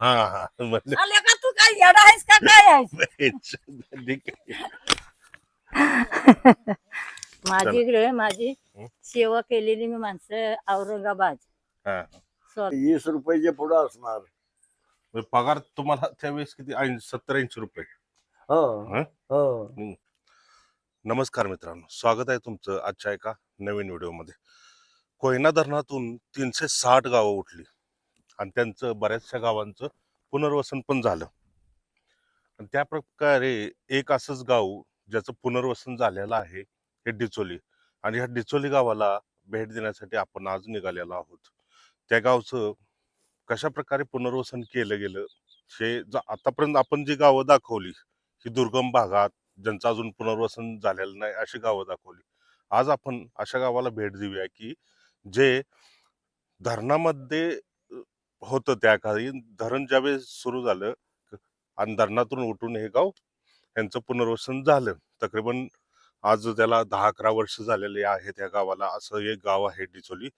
हा हा आले का तू काय येडा आहेस का काय आहेस? ठीक आहे. माझी इकडे माझी? सेवा केलेली मी माणसं औरंगाबाद. हा. स्व- वीस रुपयाच्या पुढे असणार. पगार तुम्हाला त्यावेळेस किती? ऐंशी सत्तर ऐंशी रुपये. हो? हं? हो. नमस्कार मित्रांनो स्वागत आहे तुमचं आजच्या एका नवीन व्हिडिओमध्ये. कोयना धरणातून तीनशे साठ गावं उठली. आणि त्यांचं बऱ्याचशा गावांचं पुनर्वसन पण झालं. आणि त्या प्रकारे एक असंच गाव ज्याचं पुनर्वसन झालेलं आहे हे डिचोली. आणि ह्या डिचोली गावाला भेट देण्यासाठी आपण आज निघालेलो आहोत. त्या गावचं कशा प्रकारे पुनर्वसन केलं गेलं हे ज- आतापर्यंत आपण जी गावं दाखवली ही दुर्गम भागात ज्यांचं अजून पुनर्वसन झालेलं नाही अशी गावं दाखवली. आज आपण अशा गावाला भेट देऊया की जे धरणामध्ये होतं त्या काळी. धरण ज्यावेळेस सुरू झालं आणि धरणातून उठून हे गाव यांचं पुनर्वसन झालं. तकरीबन आज त्याला दहा अकरा वर्ष झालेले आहेत या गावाला. असं एक गाव आहे डिचोली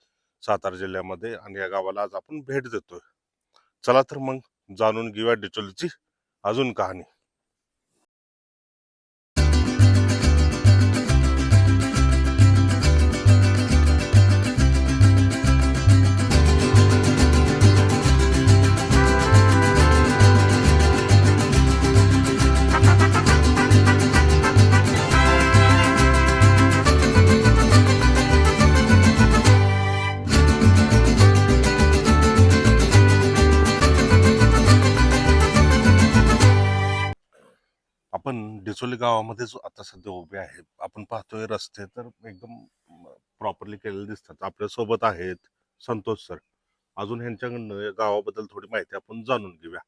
सातारा जिल्ह्यामध्ये आणि या गावाला आज आपण भेट देतोय. चला तर मग जाणून घेऊया डिचोलीची अजून कहाणी. आपण डिचोली गावामध्येच आता सध्या उभे आहे आपण पाहतोय रस्ते तर एकदम प्रॉपरली केलेले दिसतात. आपल्यासोबत आहेत संतोष सर. अजून ह्यांच्याकडनं या गावाबद्दल थोडी माहिती आपण जाणून घेऊया.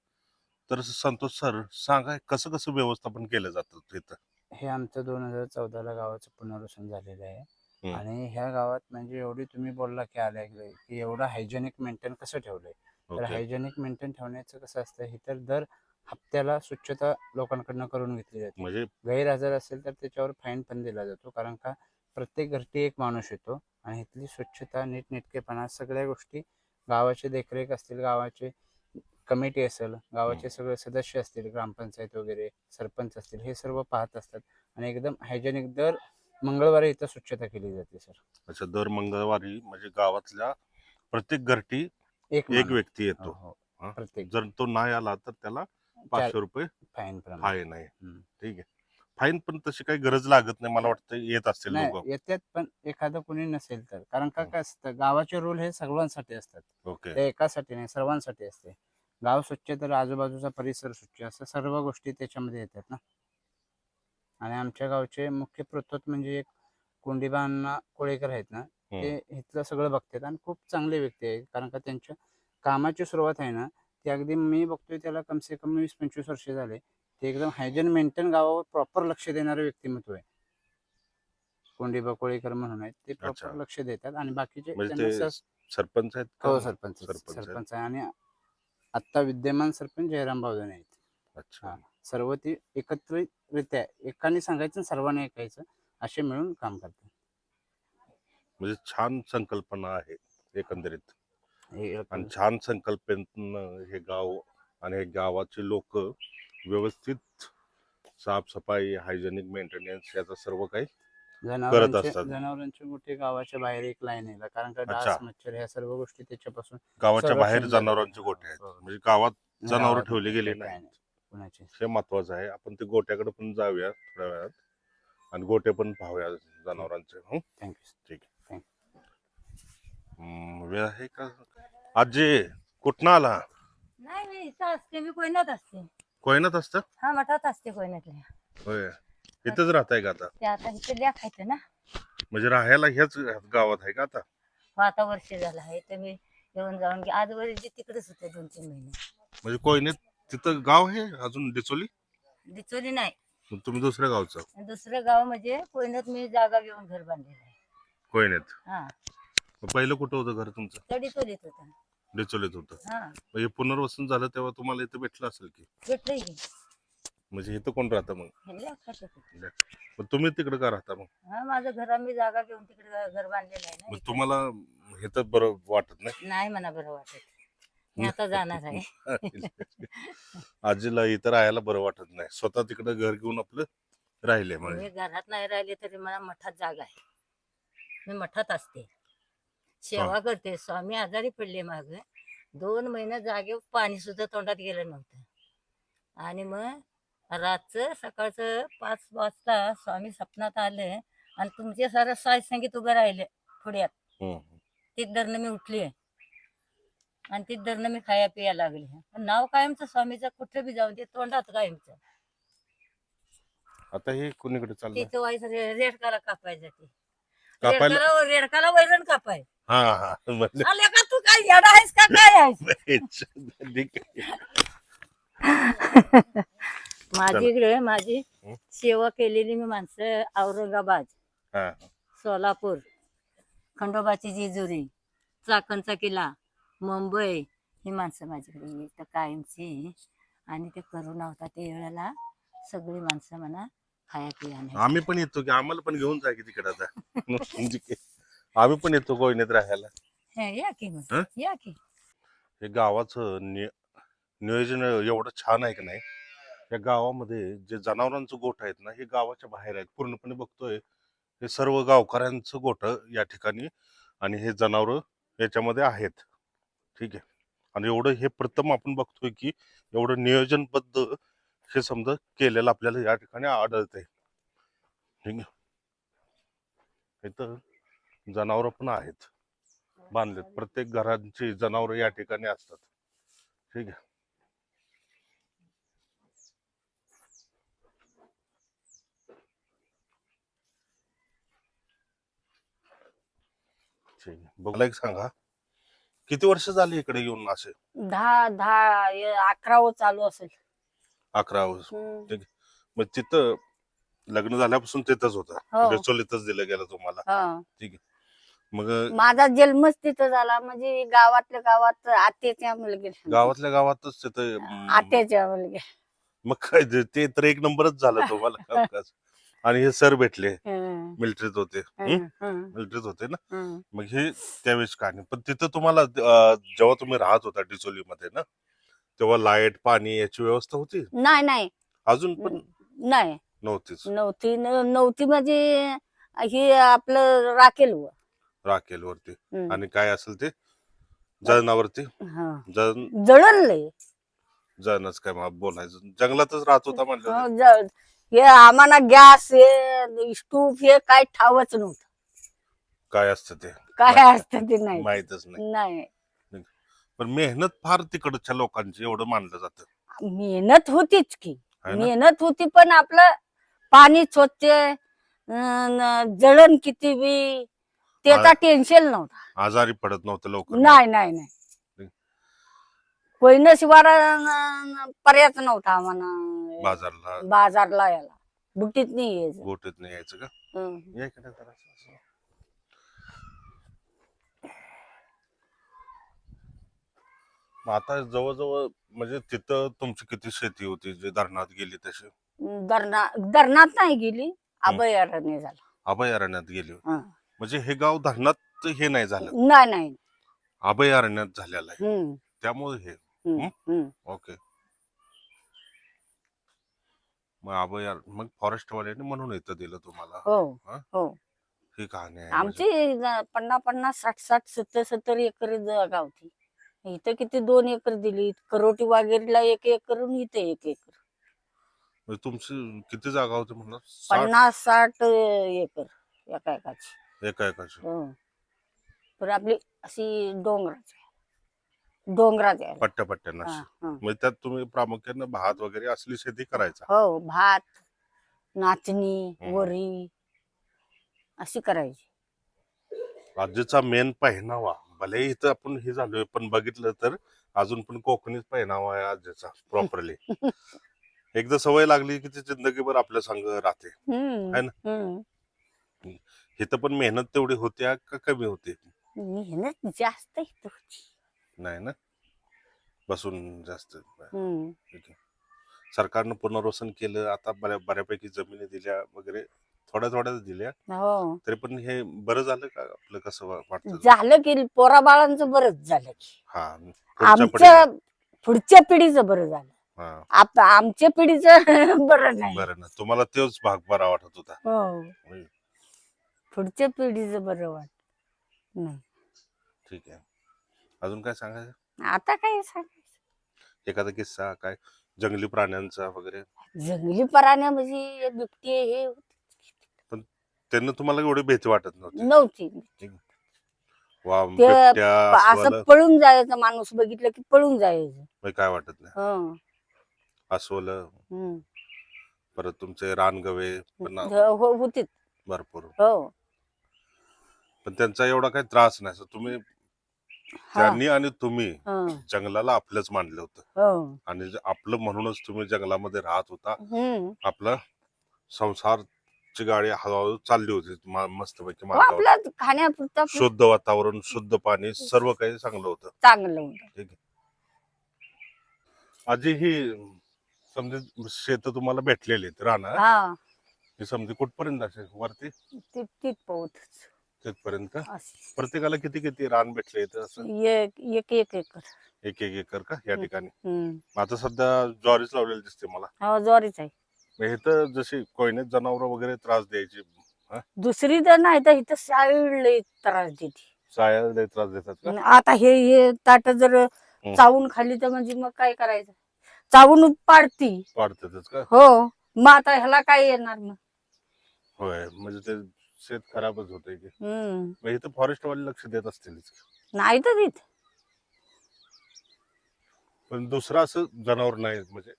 तर संतोष सर सांगा कसं कसं व्यवस्थापन केलं जातं तिथं? हे आमचं दोन हजार चौदाला गावाचं पुनर्वसन झालेलं आहे. आणि ह्या गावात म्हणजे एवढी तुम्ही बोलला की आल्या की एवढं हायजेनिक मेंटेन कसं ठेवलंय? तर हायजेनिक मेंटेन ठेवण्याचं कसं असतं हे तर दर हप्त्याला स्वच्छता लोकांकडनं करून घेतली जाते. म्हणजे गैरहजर असेल तर त्याच्यावर फाईन पण दिला जातो. कारण का प्रत्येक घरटी एक माणूस येतो आणि इथली स्वच्छता नीटनेटकेपणा सगळ्या गोष्टी गावाचे देखरेख असतील गावाचे कमिटी असेल गावाचे सगळे सदस्य असतील ग्रामपंचायत वगैरे सरपंच असतील हे सर्व पाहत असतात. आणि एकदम हायजेनिक दर मंगळवारी इथं स्वच्छता केली जाते सर. अच्छा दर मंगळवारी म्हणजे गावातल्या प्रत्येक घरटी एक एक. व्यक्ती येतो. हो. हा? प्रत्येक. जर तो नाही आला तर त्याला पाचशे रुपये? फाईन फाईन आहे. ठीक आहे. फाईन पण तशी काही गरज लागत नाही मला वाटतं येत असतील लोक येतात पण एखादं कोणी नसेल तर. कारण का. काय असतं गावाचे रूल हे सर्वांसाठी असतात. ओके. ते एकासाठी नाही सर्वांसाठी असते. गाव स्वच्छ तर आजूबाजूचा परिसर स्वच्छ असं सर्व गोष्टी त्याच्यामध्ये येतात ना. आणि आमच्या गावचे मुख्य प्रतोत म्हणजे एक कोंडीबा अण्णा कोळेकर आहेत ना ते इथलं सगळं बघतात आणि खूप चांगले व्यक्ती आहेत. कारण का त्यांच्या कामाची सुरुवात आहे ना ती अगदी मी बघतोय त्याला कमसे कम वीस पंचवीस वर्ष झाले. ते एकदम हायजेन मेंटेन गावावर प्रॉपर लक्ष देणारं व्यक्तिमत्व आहे. कोंडीबा कोळेकर म्हणून आहेत ते. प्रॉपर लक्ष देतात आणि बाकीचे म्हणजे त्यांना सरपंच आहेत हो सरपंच सरपंच आहेत. सरपंच आहे. आणि आता विद्यमान सरपंच जयराम बावधन आहेत. अच्छा. हा. सर्व ती एकत्रितरित्या एकाने सांगायचं आणि सर्वांनी ऐकायचं असे मिळून काम करतात. म्हणजे छान संकल्पना आहे एकंदरीत. आणि छान संकल्पनेनं हे गाव आणि हे गावाचे लोक व्यवस्थित साफसफाई हायजेनिक मेंटेनन्स याचं सर्व काही जनावरांचे असतात. जनावरांचे मोठे गावाच्या बाहेर एक लाईन आहे कारण का. डास मच्छर ह्या सर्व गोष्टी त्याच्यापासून गावाच्या बाहेर. जनावरांचे गोठे आहेत हो. म्हणजे गावात जनावरं ठेवली गेली. नाही. हे महत्वाचं आहे आपण ते गोट्याकडे पण जाऊया थोड्या वेळात आणि गोटे पण पाहूया जनावरांचे हं? थँक्यू हम्म, वेळ आहे का आजी कुठनं आला? नाही मी इथं असते. मी कोयनात असते. कोयनात असतं? हा मठात असते कोयनातल्या. होय. इथंच राहताय का आता? ते आता इथे लेख आहेत ना. म्हणजे राहायला ह्याच गावात आहे का आता? हो, आता वर्ष झालं आहे. तर मी येऊन जाऊन गे आज वरील तिकडेच होते दोन तीन महिने. म्हणजे कोयनेत तिथं गाव आहे अजून डिचोली? दिचोली नाही. मग तुम्ही दुसऱ्या गावचं? दुसरं गाव म्हणजे कोयनात मी जागा घेऊन घर बांधलेलं आहे. कोयनेत. हा. पहिलं कुठं होतं घर तुमचं? तडी चोलीत होता डिचोलीत होतं. हा. पुनर्वसन झालं तेव्हा तुम्हाला इथं भेटलं असेल की? म्हणजे इथं कोण राहतं मग? हे लेखात होतं. मग तुम्ही तिकडे का राहता मग? हा माझं घर आम्ही जागा घेऊन तिकडे घर बांधलेलं आहे मग तुम्हाला इथं बरं वाटत नाही? नाही मला बरं वाटत. मी आता जाणार आहे. आजीला इथं राहायला बरं वाटत नाही. स्वतः तिकडे घर घेऊन आपलं राहिले म्हणजे मी घरात नाही राहिले तरी मला मठात जागा आहे. मी मठात असते. सेवा करते. स्वामी आजारी पडले माग. दोन महिने जागे पाणी सुद्धा तोंडात गेलं नव्हतं. आणि मग रातचं सकाळचं पाच वाजता स्वामी सपनात आले आणि तुमचे सारं साय संगीत उभं राहिले पुढ्यात. हम्म. तीच धरणं मी उठली. आणि तीच धरणं मी खाया पिया लागली. पण नाव कायमचं स्वामीचं कुठं बी जाऊन ते तोंडात कायमचं. आता हे कोणीकडे चाललंय? तिथं व्हायचं रेडकाला कापायचं ते. रेडकाला रेडकाला वैरण कापाय. हा हा. म्हणलं आले का तू? काय येडा आहेस का? काय आहेस? ठीक आहे. माझी इकडे माझी हं? सेवा केलेली मी माणसं औरंगाबाद. हा सोलापूर. खंडोबाची जेजुरी. चाकणचा किल्ला. मुंबई. ही माणसं माझ्याकडे येत कायमची. आणि ते करुणा होता ते वेळेला. सगळी माणसं म्हणा खाया पिया नाही. आम्ही पण येतो की आम्हाला पण घेऊन जा की तिकडे आता. म्हणजे आम्ही पण येतो कोयनेत राहायला. हे, या की हं? मग या की. हे गावाचं नि- नियोजन एवढं छान आहे की नाही? या गावामध्ये जे जनावरांचं गोठ आहेत ना हे गावाच्या बाहेर आहेत. पूर्णपणे बघतोय हे सर्व गावकऱ्यांचं गोठ या ठिकाणी आणि हे जनावर याच्यामध्ये आहेत. ठीक आहे. आणि एवढं हे प्रथम आपण बघतोय की एवढं नियोजनबद्ध हे समजा केलेलं आपल्याला या ठिकाणी आढळतंय. ठीक आहे. इथं जनावर पण आहेत. बांधलेत. प्रत्येक घरांची जनावर या ठिकाणी असतात. ठीक आहे. ठीक आहे. बघला एक सांगा. किती वर्ष झाली इकडे येऊन असे? दहा दहा अकरावं चालू असेल. अकरा वर्ष. हम्म. मग तिथं लग्न झाल्यापासून तिथंच होतं. हो. बिचोलीतच दिलं गेलं तुम्हाला. हा. मग माझा जन्मच तिथं झाला. म्हणजे गावातल्या गावात आत्याच्या मुलगी. गावातल्या गावातच तिथं अं, आत्याच्या मुलगी. मग काय ते- ते तर एक नंबरच झालं तुम्हाला कामकाज. आणि हे सर भेटले. हं, मिलिटरीत होते. हं, हं, मिलिटरीत होते ना? हं. मग हे त्यावेळेस कहाणी पण तिथं तुम्हाला अं, जेव्हा तुम्ही राहत होता डिचोलीमध्ये ना तेव्हा लाइट पाणी याची व्यवस्था होती? नाही नाही. अजून पण नाही. नव्हतीच. नव्हती. न- नव्हती म्हणजे हे आपलं राखेल व. राखेल वरती. आणि काय असेल ते जळणावरती. हा. जळण जळणच काय बोलायचं. जंगलातच राहत होता म्हणलं हो, हे आम्हाला गॅस हे स्टूप हे काय ठावच नव्हतं. काय असतं ते? काय असतं ते नाही. माहितच नाही. नाही. पण मेहनत फार तिकडच्या लोकांची एवढं मानलं जातं. मेहनत होतीच की. ना? मेहनत होती पण आपलं पाणी स्वच्छ अं, न- जळण किती बी त्याचा. टेन्शन नव्हता. आजारी पडत नव्हतं लोक नाही नाही नाही. कोयना शिवारा पर्यायच नव्हता आम्हाला. बाजारला. बाजारला यायला. बुटीत नाही यायचं. गोटीत नाही यायचं का? हं. या इकडे जरा असं- असं. मग आता जवळजवळ म्हणजे तिथं तुमची किती शेती होती? जे धरणात गेली तशी. धरणा धरणात नाही गेली. अभयारण्य झालं. अभयारण्यात गेली हं. म्हणजे हे गाव धरणात हे नाही झालं. नाही नाही. अभयारण्यात झालेलं आहे. हम्म, त्यामुळे हे. हम्म, हम्म. ओके. मग अभयार मग फॉरेस्ट वाल्याने म्हणून इथं दिलं तुम्हाला. हो हा? हो. ही कहाणी आहे म्हणजे. आमची पन्नास पन्नास साठ साठ सत्तर सत्तर एकर जागा होती इथं किती दोन एकर दिली? करोटी वगैरेला एक एकर आणि इथं एक एकर. म्हणजे तुमची किती जागा होती म्हणलं? साठ? पन्नास साठ एकर एका एकाची. एका एकाची हो पण आपली अशी डोंगराची डोंगराची आहे. पट्ट्या पट्ट्यानं हा, अशी. हा. म्हणजे त्यात तुम्ही प्रामुख्यानं भात वगैरे असली शेती करायचा हो भात नाचणी. वरी अशी करायची आजीचा मेन पहिनावा भले इथं आपण हे झालोय पण बघितलं तर अजून पण कोकणीच पहिनावा आहे आजीचा प्रॉपरली एकदा सवय लागली की ती जिंदगीभर आपल्या संग राहते हम्म, है ना? हम्म. इथं पण मेहनत तेवढी होत्या का कमी होती? मेहनत जास्त इथं होती. नाही ना? बसून जास्त. हम्म. ठीक आहे. सरकारनं पुनर्वसन केलं आता बऱ्या बऱ्यापैकी जमिनी दिल्या वगैरे थोड्या थोड्या दिल्या. हो. तरी पण हे बरं झालं का आपलं कसं वा- वाटतं? झालं की पोरा बाळांचं बरंच झालं की. हा पुढच्या आमच्या पुढच्या पिढीचं बरं झालं. हा. आप आमच्या पिढीचं बरं नाही. बरं ना. तुम्हाला तोच भाग बरा वाटत होता. हो. होय. पुढच्या पिढीचं बरं वाट नाही. ठीक आहे. अजून काय सांगायचं? आता काय सांगायचं? एखादा किस्सा काय? जंगली प्राण्यांचा वगैरे? जंगली पराण्या म्हणजे बिबटी हे त्यांना तुम्हाला एवढी भीती वाटत नव्हती. नव्हती. वा ते बिबट्या अस्वलं, असं पळून जायचं माणूस बघितलं की पळून जायचं. काय वाटत नाही? हं, अस्वल. हं. परत तुमचे रानगवे पण हो होतीच भरपूर. हो. पण त्यांचा एवढा काही त्रास नाही. असं तुम्ही त्यांनी आणि तुम्ही हं, जंगलाला आपलंच मानलं होतं. हो. आणि जे आपलं म्हणूनच तुम्ही जंगलामध्ये राहत होता. हं. आपलं संसारची गाडी हळूहळू चालली होती. मा- मस्तपैकी हो, मार्गावर. आपलं खाण्यापुरतं आपलं. शुद्ध वातावरण शुद्ध पाणी सर्व काही चांगलं होतं. चांगलं होतं. आजी ही समजे शेत तुम्हाला भेटलेली आहेत राहणार हा. ही समजे कुठपर्यंत असे वरती? ती तिथपर्यंत असं. प्रत्येकाला किती किती रान भेटले इथं असं? एक एक एक एकर. एक एक एकर का? या. ठिकाणी. आता सध्या ज्वारीच लावलेली दिसते मला. हो ज्वारीच आहे. मग हे तर जशी कोयनेत जनावर वगैरे त्रास द्यायची दुसरी तर नाही तर इथं साईड लई त्रास देते. साया लय त्रास देतात का? आता हे हे ताट जर चावून खाल्ली तर म्हणजे मग काय करायचं? चावून पाडती. पाडतातच का? हो मग आता ह्याला काय येणार मग? होय म्हणजे ते शेत खराबच होतंय की. हम्म. मग इथं फॉरेस्ट वाले लक्ष देत असतीलच. नाही तर देत. पण दुसरं असं जनावर नाही म्हणजे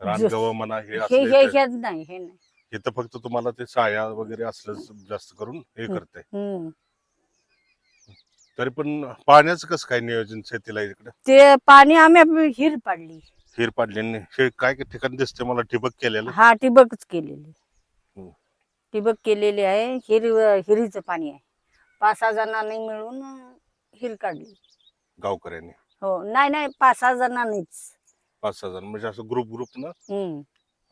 रानगव म्हणा हे हे असलं हे हे नाही हे नाही. इथं फक्त तुम्हाला ते साया वगैरे असलंच जास्त करून हे. करते हम्म. तरी पण पाण्याचं कसं काय नियोजन शेतीला इकडे? ते पाणी आम्ही आपली हिर पाडली. हिर पाडल्याने हे काय काय ठिकाणी दिसते मला ठिबक केलेलं. हा ठिबकच केलेली. ठिबक केलेली आहे हिर हिरीचं पाणी आहे. पाच सहा जणांनी मिळून हिर काढली. गावकऱ्यांनी? हो नाही नाही पाच सहा जणांनीच. पाच सहा जण म्हणजे असं ग्रुप ग्रुप ना? हम्म.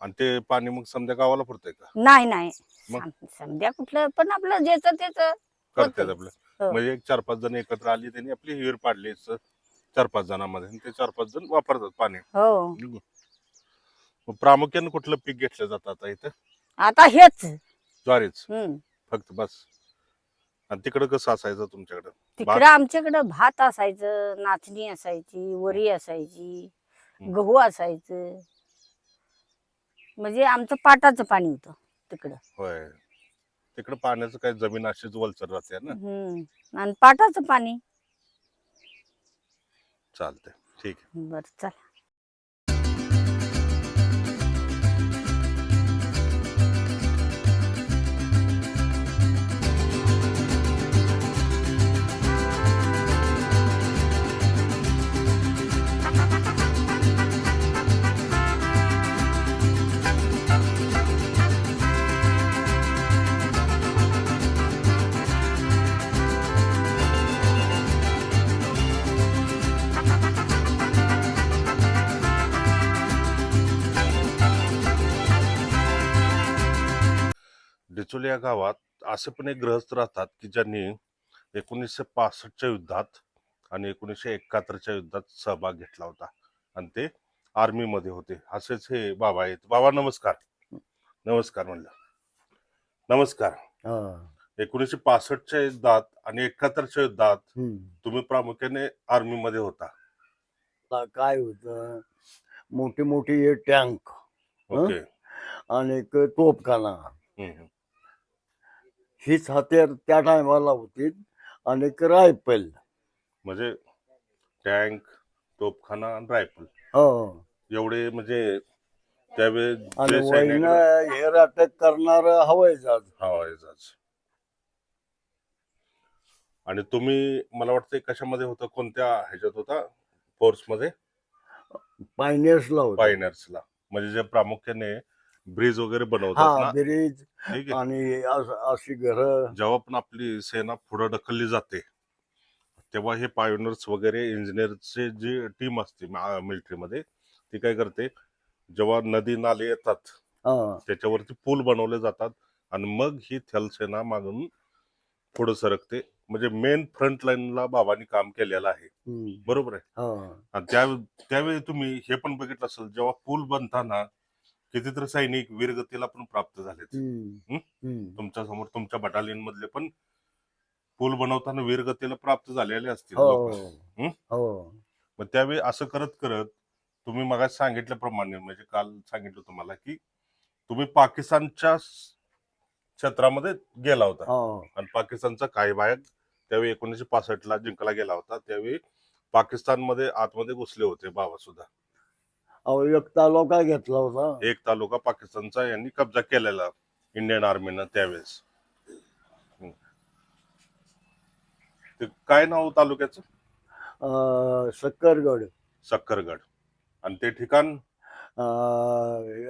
आणि ते पाणी मग समजा गावाला पुरतंय का? नाही नाही. मग? सं- संध्या कुठलं पण आपलं ज्याचं त्याच करतात होतंय. आपलं. हो. म्हणजे एक चार पाच जण एकत्र आली त्यांनी आपली हिर पाडली चार पाच जणांमध्ये. आणि ते चार पाच जण वापरतात पाणी. हो. मग प्रामुख्याने कुठलं पीक घेतलं जातं आता इथं? आता हेच. ज्वारीच. हम्म. फक्त बस. आणि तिकडं कसं असायचं तुमच्याकडं? तिकडं आमच्याकडं भात असायचं नाचणी असायची वरी असायची हम्म. गहू असायचं. म्हणजे आमचं पाटाचं पाणी होतं तिकडं. होय. तिकडं पाण्याचं काय जमीन अशीच वलचर राहते ना? हम्म. आणि पाटाचं पाणी. चालतंय. ठीक आहे. बर चला. डिचोली या गावात असे पण एक गृहस्थ राहतात की ज्यांनी एकोणीसशे पासष्टच्या युद्धात आणि एकोणीसशे एकाहत्तरच्या युद्धात सहभाग घेतला होता आणि ते आर्मी मध्ये होते. असेच हे बाबा आहेत. बाबा नमस्कार. नमस्कार म्हणलं. नमस्कार. हा. एकोणीसशे पासष्टच्या युद्धात आणि एकाहत्तरच्या युद्धात. तुम्ही प्रामुख्याने आर्मी मध्ये होता. आता काय होत? मोठी मोठी टँक? ओके. आणि एक तोपखाना. हीच हत्यार त्या टायमाला होती आणि एक रायफल. म्हणजे टँक तोपखाना आणि रायफल. हो. एवढे म्हणजे त्यावेळेस आणि जे हेर अटॅक करणार हवाई जहाज. हवाई जहाज. आणि तुम्ही मला वाटतं कशामध्ये होता? कोणत्या ह्याच्यात होता? फोर्समध्ये पायनेसला होता. पायनर्सला म्हणजे जे प्रामुख्याने ब्रिज वगैरे बनवतात हा ना? ब्रिज ठीक आहे. आणि अस- अशी घर. जेव्हा पण आपली सेना पुढे ढकलली जाते तेव्हा हे पायोनर्स वगैरे इंजिनियरचे जी टीम असते मिलिटरीमध्ये ती काय करते? जेव्हा नदी नाले येतात हा. त्याच्यावरती पूल बनवले जातात आणि मग ही थलसेना मागून पुढे सरकते. म्हणजे मेन फ्रंट लाईनला बाबांनी काम केलेलं आहे. बरोबर आहे? आणि त्या त्यावेळी तुम्ही हे पण बघितलं असेल जेव्हा पूल बनताना कितीतरी सैनिक वीरगतीला पण प्राप्त झालेत. तुमच्यासमोर तुमच्या बटालियन मधले पण पूल बनवताना वीरगतीला प्राप्त झालेले असतील हो. लोक. हं? मग त्यावेळी असं करत करत तुम्ही मग सांगितल्याप्रमाणे म्हणजे काल सांगितलं तुम्हाला की तुम्ही पाकिस्तानच्या क्षेत्रामध्ये गेला होता. हो. आणि पाकिस्तानचा काही भाग त्यावेळी एकोणीसशे पासष्ट ला जिंकला गेला होता. त्यावेळी पाकिस्तानमध्ये आतमध्ये घुसले होते बाबा सुद्धा. एक तालुका घेतला होता. एक तालुका पाकिस्तानचा यांनी कब्जा केलेला इंडियन आर्मीनं त्यावेळेस. ते काय नाव तालुक्याचं? अं, सक्करगड. सक्करगड. आणि ते ठिकाण? अं, हे,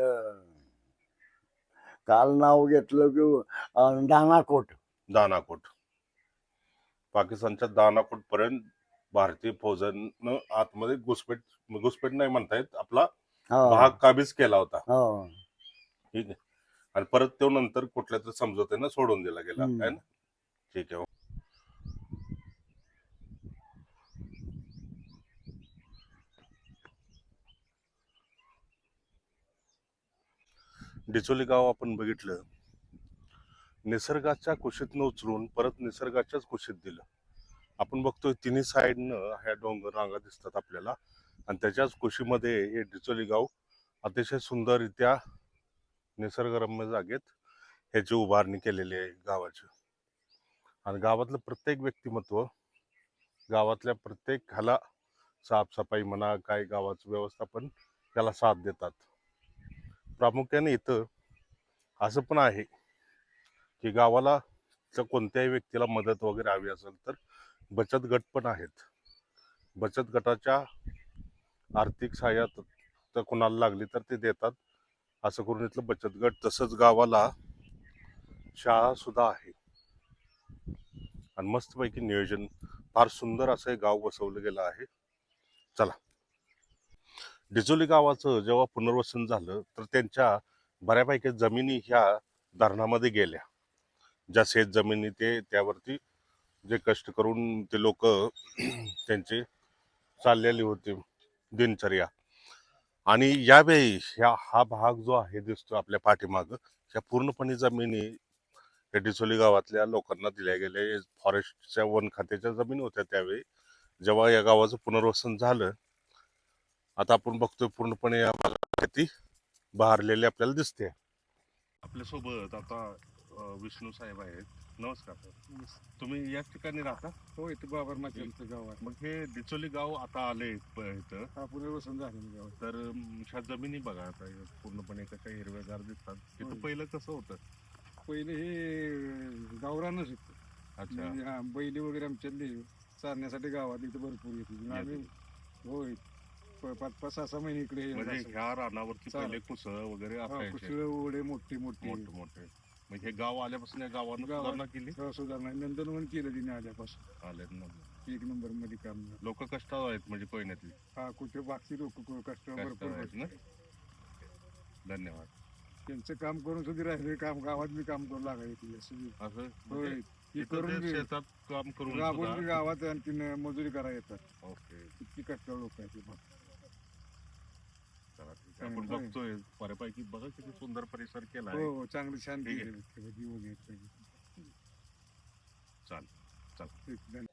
काल नाव घेतलं की अं, दानाकोट. दानाकोट. पाकिस्तानच्या दानाकोट पर्यंत भारतीय फौजानं आतमध्ये घुसपेट घुसपेट नाही म्हणता येत आपला हा. भाग काबीज केला होता. हो. ठीक आहे. आणि परत तो नंतर कुठल्या तरी समजोत्यानं सोडून दिला गेला. हम्म. ना? ठीक आहे. डिचोली गाव आपण बघितलं. निसर्गाच्या कुशीतनं उचलून परत निसर्गाच्याच कुशीत दिलं. आपण बघतोय तिन्ही साईडनं ह्या डोंगर रांगा दिसतात आपल्याला. आणि त्याच्याच कुशीमध्ये हे डिचोली गाव अतिशय सुंदररित्या निसर्गरम्य जागेत ह्याची उभारणी केलेली आहे गावाची. आणि गावातलं प्रत्येक व्यक्तिमत्व गावातल्या प्रत्येक ह्याला साफसफाई म्हणा काय गावाचं व्यवस्थापन त्याला साथ देतात. प्रामुख्याने इथं असं पण आहे की गावाला जर कोणत्याही व्यक्तीला मदत वगैरे हवी असेल तर बचत गट पण आहेत. बचत गटाच्या आर्थिक सहाय्यात तर कुणाला लागली तर ते देतात. असं करून इथलं बचत गट तसंच गावाला शाळासुद्धा आहे. आणि मस्तपैकी नियोजन फार सुंदर असं हे गाव बसवलं गेलं आहे. चला. डिजोली गावाचं जेव्हा पुनर्वसन झालं तर त्यांच्या बऱ्यापैकी जमिनी ह्या धरणामध्ये गेल्या. ज्या शेत जमिनी ते त्यावरती जे कष्ट करून ते लोक त्यांचे चाललेली होती दिनचर्या. आणि यावेळी ह्या हा भाग जो आहे दिसतो आपल्या पाठीमाग ह्या पूर्णपणे जमिनी या डिसोली गावातल्या लोकांना दिल्या गेल्या. फॉरेस्टच्या वन खात्याच्या जमिनी होत्या त्यावेळी. जेव्हा या गावाचं पुनर्वसन झालं आता आपण बघतोय पूर्णपणे या भागात ती बहारलेली आपल्याला दिसते. आपल्यासोबत आता विष्णू साहेब आहेत. नमस्कार तुम्ही याच ठिकाणी राहता? हो इथं बाबर मातेचं गाव आहे. मग हे डिचोली गाव आता आले इथं. हा पुनर्वसन झालेलं गाव. तर ह्या जमिनी बघा आता हे पूर्णपणे कशा हिरव्यागार दिसतात. तिथं. पहिलं कसं होतं? पहिले हे गावरानच होतं. अच्छा. म्हणजे हा, बैली वगैरे आमच्यातली चालण्यासाठी गावात इथं भरपूर येते आम्ही होय पाच पाच सहा सहा महिने इकडे म्हणजे. ह्या रानावरती. पहिले कुसळ वगैरे कुसळं ओढे मोठे. मोठे मोठे. मग हे गाव आल्यापासून या गावानं गावात- सुधारणा केली? गाव सुधारणा. नंदनवन केलं तिने आल्यापासून. आले एक नंबरमध्ये काम झालं. लोक कष्टाळू आहेत म्हणजे कोयन्यातली हा कुठे बाकी लोक कष्ट भरपूर आहेत ना. धन्यवाद. त्यांचं काम करून सुद्धा राहिले. काम गावात बी काम करू लागायचे असं होय म्हणजे हे इथं करून ते बी- शेतात काम करून राबून बी सुद्धा- गावात आणखीन मजुरी करायला येतात. ओके. किती कष्टाळू लोक आहेत ते. आपण. बघतोय बऱ्यापैकी बघा किती सुंदर परिसर केला हो आहे हो चांगली ठीक आहे. वगैरे चालेल. चल.